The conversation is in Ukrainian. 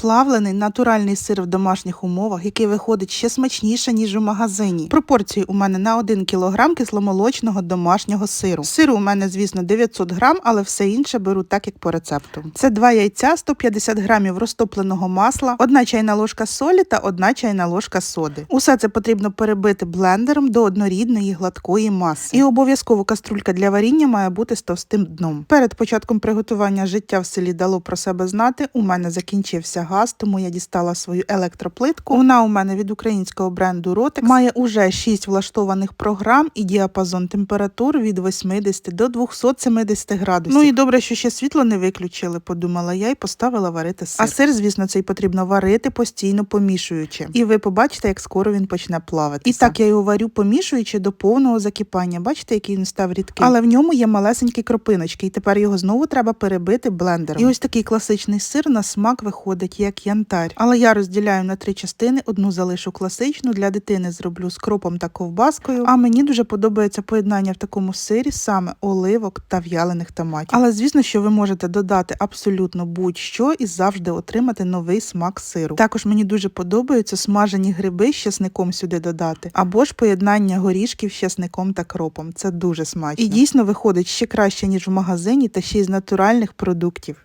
Плавлений натуральний сир в домашніх умовах, який виходить ще смачніше, ніж у магазині. Пропорції у мене на 1 кг кисломолочного домашнього сиру. Сиру у мене, звісно, 900 грам, але все інше беру так, як по рецепту. Це 2 яйця, 150 грамів розтопленого масла, 1 чайна ложка солі та 1 чайна ложка соди. Усе це потрібно перебити блендером до однорідної гладкої маси. І обов'язково каструлька для варіння має бути з товстим дном. Перед початком приготування життя в селі дало про себе знати. У мене закінчився газ, тому я дістала свою електроплитку. Вона у мене від українського бренду Rotex. Має уже 6 влаштованих програм і діапазон температур від 80 до 270 градусів. Ну і добре, що ще світло не виключили, подумала я і поставила варити сир. А сир, звісно, цей потрібно варити постійно помішуючи. І ви побачите, як скоро він почне плавати. І так я його варю помішуючи до повного закипання. Бачите, який він став рідкий. Але в ньому є малесенькі кропиночки, і тепер його знову треба перебити блендером. І ось такий класичний сир на смак виходить як янтарь. Але я розділяю на три частини: одну залишу класичну, для дитини зроблю з кропом та ковбаскою. А мені дуже подобається поєднання в такому сирі саме оливок та в'ялених томатів. Але звісно, що ви можете додати абсолютно будь-що і завжди отримати новий смак сиру. Також мені дуже подобаються смажені гриби з часником сюди додати, або ж поєднання горішків з часником та кропом. Це дуже смачно. І дійсно виходить ще краще ніж в магазині, та ще й з натуральних продуктів.